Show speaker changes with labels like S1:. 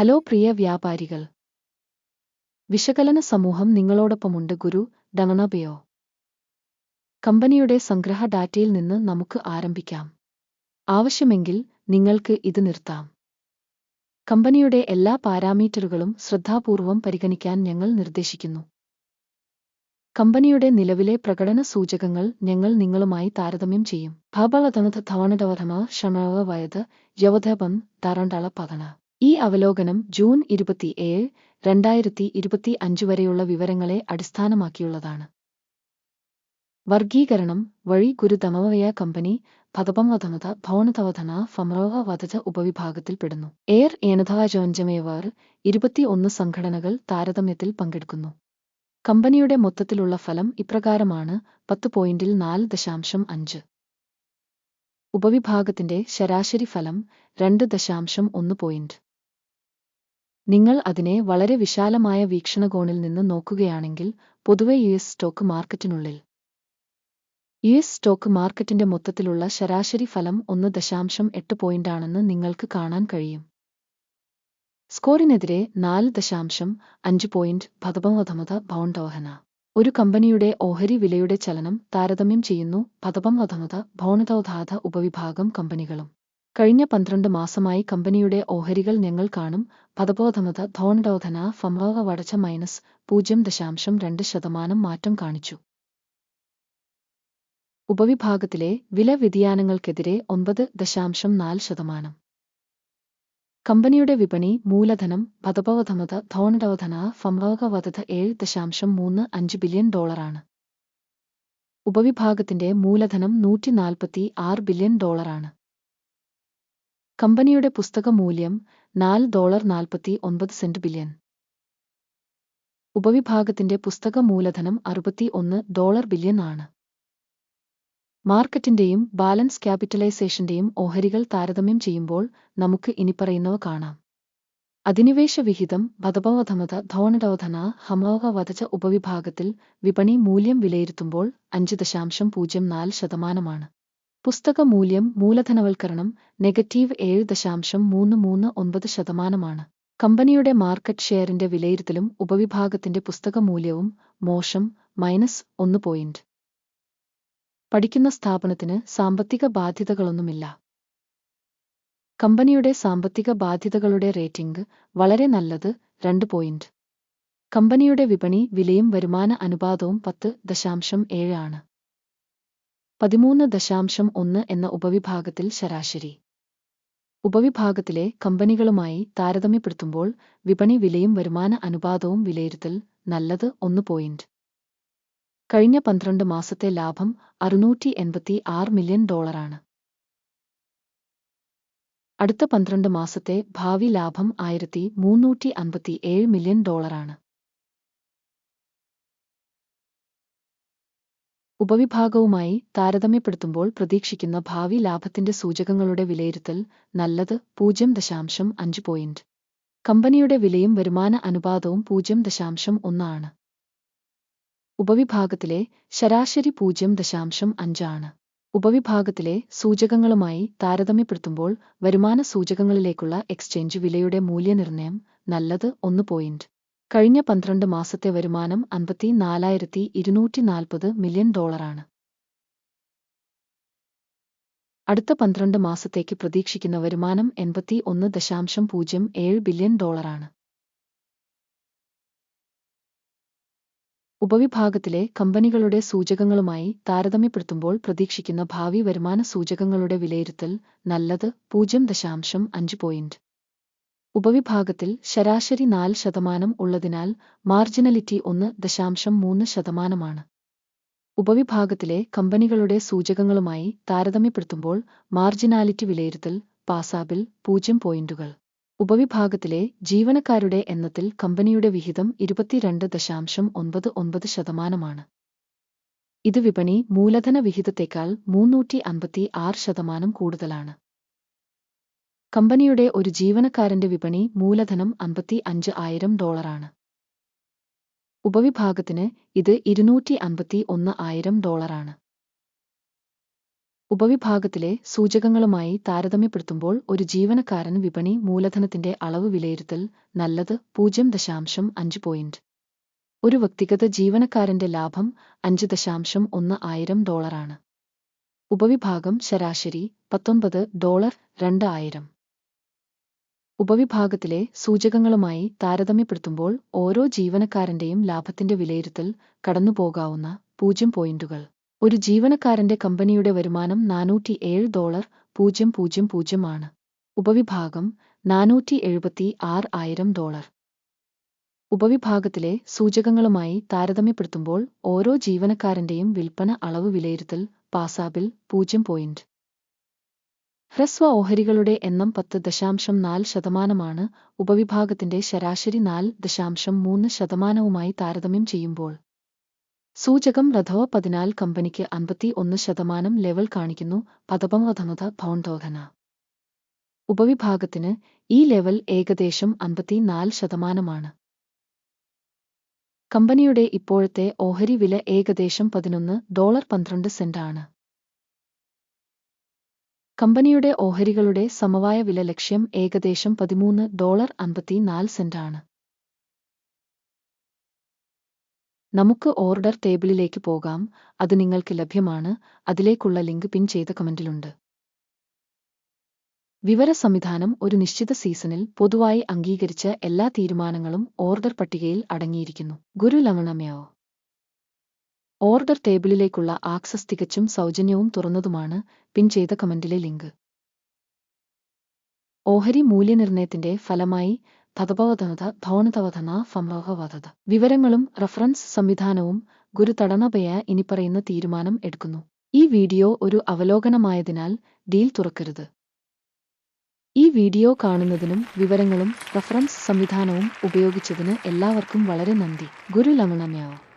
S1: Hello പ്രിയ വ്യാപാരികൾ. വിശകലന സമൂഹം നിങ്ങളോടൊപ്പമുണ്ട് ഗുരു ഡണണബയോ കമ്പനിയുടെ സംഗ്രഹ ഡാറ്റയിൽ നിന്ന് നമുക്ക് ആരംഭിക്കാം. ആവശ്യമെങ്കിൽ നിങ്ങൾക്ക് ഇത് നിർത്താം. കമ്പനിയുടെ എല്ലാ പാരാമീറ്ററുകളും ശ്രദ്ധാപൂർവം പരിഗണിക്കാൻ ഞങ്ങൾ നിർദ്ദേശിക്കുന്നു. കമ്പനിയുടെ നിലവിലെ പ്രകടന സൂചകങ്ങൾ ഞങ്ങൾ നിങ്ങളുമായി താരതമ്യം ചെയ്യും. ഭബളതനത് ധവണഡവധമ ഷണവ വയത് യവധപം തറണ്ടള പകണ ഈ അവലോകനം ജൂൺ ഇരുപത്തിയേഴ് രണ്ടായിരത്തി ഇരുപത്തി അഞ്ച് വരെയുള്ള വിവരങ്ങളെ അടിസ്ഥാനമാക്കിയുള്ളതാണ്. വർഗീകരണം വഴി ഗുരുതമവയ കമ്പനി പദപമധമത ഭവനതവധന ഫമറോഹ വധജ ഉപവിഭാഗത്തിൽപ്പെടുന്നു എയർ ഏണധാജോഞ്ചമേവർ ഇരുപത്തിയൊന്ന് സംഘടനകൾ താരതമ്യത്തിൽ പങ്കെടുക്കുന്നു. കമ്പനിയുടെ മൊത്തത്തിലുള്ള ഫലം ഇപ്രകാരമാണ് പത്ത് പോയിന്റിൽ നാല് ദശാംശം അഞ്ച്. ഉപവിഭാഗത്തിന്റെ ശരാശരി ഫലം രണ്ട് ദശാംശം ഒന്ന് പോയിന്റ്. നിങ്ങൾ അതിനെ വളരെ വിശാലമായ വീക്ഷണകോണിൽ നിന്ന് നോക്കുകയാണെങ്കിൽ പൊതുവെ യു എസ് സ്റ്റോക്ക് മാർക്കറ്റിനുള്ളിൽ. യു എസ് സ്റ്റോക്ക് മാർക്കറ്റിന്റെ മൊത്തത്തിലുള്ള ശരാശരി ഫലം ഒന്ന് ദശാംശം എട്ട് പോയിന്റാണെന്ന് നിങ്ങൾക്ക് കാണാൻ കഴിയും. സ്കോറിനെതിരെ നാല് ദശാംശം അഞ്ച് പോയിന്റ് ഭതപമധമത ഭൗണ്ടോഹന ഒരു കമ്പനിയുടെ ഓഹരി വിലയുടെ ചലനം താരതമ്യം ചെയ്യുന്നു പദപമധമത ഭൗണതോധാത ഉപവിഭാഗം കമ്പനികളും. കഴിഞ്ഞ പന്ത്രണ്ട് മാസമായി കമ്പനിയുടെ ഓഹരികൾ ഞങ്ങൾ കാണും. പദബോധമത ധോൺഡോധന ഫംഭവ വടച്ച മൈനസ് പൂജ്യം ദശാംശം രണ്ട് ശതമാനം മാറ്റം കാണിച്ചു. ഉപവിഭാഗത്തിലെ വില വ്യതിയാനങ്ങൾക്കെതിരെ ഒൻപത് ദശാംശം നാല് ശതമാനം. കമ്പനിയുടെ വിപണി മൂലധനം പദപവധമത ധോണഡോധന വധത ഏഴ് ദശാംശം മൂന്ന് അഞ്ച് ബില്യൺ ഡോളറാണ്. ഉപവിഭാഗത്തിന്റെ മൂലധനം നൂറ്റി നാൽപ്പത്തി ആറ് ബില്യൺ ഡോളറാണ്. കമ്പനിയുടെ പുസ്തക മൂല്യം നാല് ഡോളർ നാൽപ്പത്തി ഒൻപത് സെന്റ് ബില്യൺ. ഉപവിഭാഗത്തിന്റെ പുസ്തക മൂലധനം അറുപത്തി ഒന്ന് ഡോളർ ബില്യൺ ആണ്. മാർക്കറ്റിന്റെയും ബാലൻസ് ക്യാപിറ്റലൈസേഷന്റെയും ഓഹരികൾ താരതമ്യം ചെയ്യുമ്പോൾ നമുക്ക് ഇനിപ്പറയുന്നവ കാണാം. അധിനിവേശ വിഹിതം ഭതപവധമത ധോണഡോധന ഹമോഹ വധജ ഉപവിഭാഗത്തിൽ വിപണി മൂല്യം വിലയിരുത്തുമ്പോൾ അഞ്ച് ദശാംശം പൂജ്യം നാല് ശതമാനമാണ്. പുസ്തക മൂല്യം മൂലധനവൽക്കരണം നെഗറ്റീവ് ഏഴ് ദശാംശം മൂന്ന് മൂന്ന് ഒൻപത് ശതമാനമാണ്. കമ്പനിയുടെ മാർക്കറ്റ് ഷെയറിന്റെ വിലയിരുത്തലും ഉപവിഭാഗത്തിന്റെ പുസ്തകമൂല്യവും മോശം മൈനസ് ഒന്ന് പോയിന്റ്. പഠിക്കുന്ന സ്ഥാപനത്തിന് സാമ്പത്തിക ബാധ്യതകളൊന്നുമില്ല. കമ്പനിയുടെ സാമ്പത്തിക ബാധ്യതകളുടെ റേറ്റിംഗ് വളരെ നല്ലത് രണ്ട് പോയിന്റ്. കമ്പനിയുടെ വിപണി വിലയും വരുമാന അനുപാതവും പത്ത് ദശാംശം ഏഴാണ് പതിമൂന്ന് ദശാംശം ഒന്ന് എന്ന ഉപവിഭാഗത്തിൽ ശരാശരി. ഉപവിഭാഗത്തിലെ കമ്പനികളുമായി താരതമ്യപ്പെടുത്തുമ്പോൾ വിപണി വിലയും വരുമാന അനുപാതവും വിലയിരുത്തൽ നല്ലത് ഒന്ന് പോയിന്റ്. കഴിഞ്ഞ പന്ത്രണ്ട് മാസത്തെ ലാഭം അറുന്നൂറ്റി എൺപത്തി ആറ് മില്യൺ ഡോളറാണ്. അടുത്ത പന്ത്രണ്ട് മാസത്തെ ഭാവി ലാഭം ആയിരത്തി മൂന്നൂറ്റി അൻപത്തി ഏഴ് മില്യൺ ഡോളറാണ്. ഉപവിഭാഗവുമായി താരതമ്യപ്പെടുത്തുമ്പോൾ പ്രതീക്ഷിക്കുന്ന ഭാവി ലാഭത്തിന്റെ സൂചകങ്ങളുടെ വിലയിരുത്തൽ നല്ലത് പൂജ്യം ദശാംശം അഞ്ച് പോയിന്റ് കമ്പനിയുടെ വിലയും വരുമാന അനുപാതവും പൂജ്യം ദശാംശം ഒന്നാണ് ഉപവിഭാഗത്തിലെ ശരാശരി പൂജ്യം ദശാംശം അഞ്ചാണ് ഉപവിഭാഗത്തിലെ സൂചകങ്ങളുമായി താരതമ്യപ്പെടുത്തുമ്പോൾ വരുമാന സൂചകങ്ങളിലേക്കുള്ള എക്സ്ചേഞ്ച് വിലയുടെ മൂല്യനിർണയം നല്ലത് ഒന്ന് പോയിന്റ് കഴിഞ്ഞ പന്ത്രണ്ട് മാസത്തെ വരുമാനം അൻപത്തി നാലായിരത്തി ഇരുന്നൂറ്റി നാൽപ്പത് മില്യൺ ഡോളറാണ്. അടുത്ത പന്ത്രണ്ട് മാസത്തേക്ക് പ്രതീക്ഷിക്കുന്ന വരുമാനം എൺപത്തി ഒന്ന് ദശാംശം പൂജ്യം ഏഴ് ബില്യൺ ഡോളറാണ്. ഉപവിഭാഗത്തിലെ കമ്പനികളുടെ സൂചകങ്ങളുമായി താരതമ്യപ്പെടുത്തുമ്പോൾ പ്രതീക്ഷിക്കുന്ന ഭാവി വരുമാന സൂചകങ്ങളുടെ വിലയിരുത്തൽ നല്ലത് പൂജ്യം ദശാംശം അഞ്ച് പോയിന്റ്. ഉപവിഭാഗത്തിൽ ശരാശരി നാല് ശതമാനം ഉള്ളതിനാൽ മാർജിനലിറ്റി ഒന്ന് ദശാംശം മൂന്ന് ശതമാനമാണ്. ഉപവിഭാഗത്തിലെ കമ്പനികളുടെ സൂചകങ്ങളുമായി താരതമ്യപ്പെടുത്തുമ്പോൾ മാർജിനാലിറ്റി വിലയിരുത്തൽ പാസാബിൽ പൂജ്യം പോയിന്റുകൾ. ഉപവിഭാഗത്തിലെ ജീവനക്കാരുടെ എണ്ണത്തിൽ കമ്പനിയുടെ വിഹിതം ഇരുപത്തിരണ്ട് ദശാംശം ഒൻപത് ഒൻപത് ശതമാനമാണ്. ഇത് വിപണി മൂലധന വിഹിതത്തേക്കാൾ മൂന്നൂറ്റി അൻപത്തി ആറ് ശതമാനം കൂടുതലാണ്. കമ്പനിയുടെ ഒരു ജീവനക്കാരന്റെ വിപണി മൂലധനം അമ്പത്തി അഞ്ച് ആയിരം ഡോളറാണ്. ഉപവിഭാഗത്തിന് ഇത് ഇരുന്നൂറ്റി അമ്പത്തി ഒന്ന് ആയിരം ഡോളറാണ്. ഉപവിഭാഗത്തിലെ സൂചകങ്ങളുമായി താരതമ്യപ്പെടുത്തുമ്പോൾ ഒരു ജീവനക്കാരൻ വിപണി മൂലധനത്തിന്റെ അളവ് വിലയിരുത്തൽ നല്ലത് പൂജ്യം ദശാംശം അഞ്ച് പോയിന്റ്. ഒരു വ്യക്തിഗത ജീവനക്കാരന്റെ ലാഭം അഞ്ച് ദശാംശം ഒന്ന് ആയിരം ഡോളറാണ്. ഉപവിഭാഗം ശരാശരി പത്തൊമ്പത് ഡോളർ രണ്ട് ആയിരം. ഉപവിഭാഗത്തിലെ സൂചകങ്ങളുമായി താരതമ്യപ്പെടുത്തുമ്പോൾ ഓരോ ജീവനക്കാരന്റെയും ലാഭത്തിന്റെ വിലയിരുത്തൽ കടന്നുപോകാവുന്ന പൂജ്യം പോയിന്റുകൾ. ഒരു ജീവനക്കാരന്റെ കമ്പനിയുടെ വരുമാനം നാനൂറ്റി ഏഴ് ഡോളർ പൂജ്യം പൂജ്യം പൂജ്യം ആണ്. ഉപവിഭാഗം നാനൂറ്റി എഴുപത്തി ആറ് ആയിരം ഡോളർ. ഉപവിഭാഗത്തിലെ സൂചകങ്ങളുമായി താരതമ്യപ്പെടുത്തുമ്പോൾ ഓരോ ജീവനക്കാരന്റെയും വിൽപ്പന അളവ് വിലയിരുത്തൽ പാസാബിൽ പൂജ്യം പോയിന്റ്. ഹ്രസ്വ ഓഹരികളുടെ എണ്ണം പത്ത് ദശാംശം നാല് ശതമാനമാണ്. ഉപവിഭാഗത്തിന്റെ ശരാശരി നാല് ദശാംശം മൂന്ന് ശതമാനവുമായി താരതമ്യം ചെയ്യുമ്പോൾ സൂചകം റഥവ പതിനാല് കമ്പനിക്ക് അൻപത്തി ഒന്ന് ശതമാനം ലെവൽ കാണിക്കുന്നു. പദപമധമത ഭൗണ്ടോധന ഉപവിഭാഗത്തിന് ഈ ലെവൽ ഏകദേശം അൻപത്തിനാല് ശതമാനമാണ്. കമ്പനിയുടെ ഇപ്പോഴത്തെ ഓഹരി വില ഏകദേശം പതിനൊന്ന് ഡോളർ പന്ത്രണ്ട് സെന്റാണ്. കമ്പനിയുടെ ഓഹരികളുടെ സമവായ വില ലക്ഷ്യം ഏകദേശം പതിമൂന്ന് ഡോളർ അൻപത്തിനാല് സെന്റാണ്. നമുക്ക് ഓർഡർ ടേബിളിലേക്ക് പോകാം. അത് നിങ്ങൾക്ക് ലഭ്യമാണ്. അതിലേക്കുള്ള ലിങ്ക് പിൻ ചെയ്ത കമന്റിലുണ്ട്. വിവര സംവിധാനം ഒരു നിശ്ചിത സീസണിൽ പൊതുവായി അംഗീകരിച്ച എല്ലാ തീരുമാനങ്ങളും ഓർഡർ പട്ടികയിൽ അടങ്ങിയിരിക്കുന്നു. ഗുരു ലവണമയോ ഓർഡർ ടേബിളിലേക്കുള്ള ആക്സസ് തികച്ചും സൗജന്യവും തുറന്നതുമാണ് പിൻ ചെയ്ത കമന്റിലെ ലിങ്ക്. ഓഹരി മൂല്യനിർണയത്തിന്റെ ഫലമായി തഥപവധനത ഭവനതവധന സംഭവവധത. വിവരങ്ങളും റഫറൻസ് സംവിധാനവും ഗുരു തടണപയ ഇനിപ്പറയുന്ന തീരുമാനം എടുക്കുന്നു. ഈ വീഡിയോ ഒരു അവലോകനമായതിനാൽ ഡീൽ തുറക്കരുത്. ഈ വീഡിയോ കാണുന്നതിനും വിവരങ്ങളും റഫറൻസ് സംവിധാനവും ഉപയോഗിച്ചതിന് എല്ലാവർക്കും വളരെ നന്ദി. ഗുരു ലമണമ്യാവോ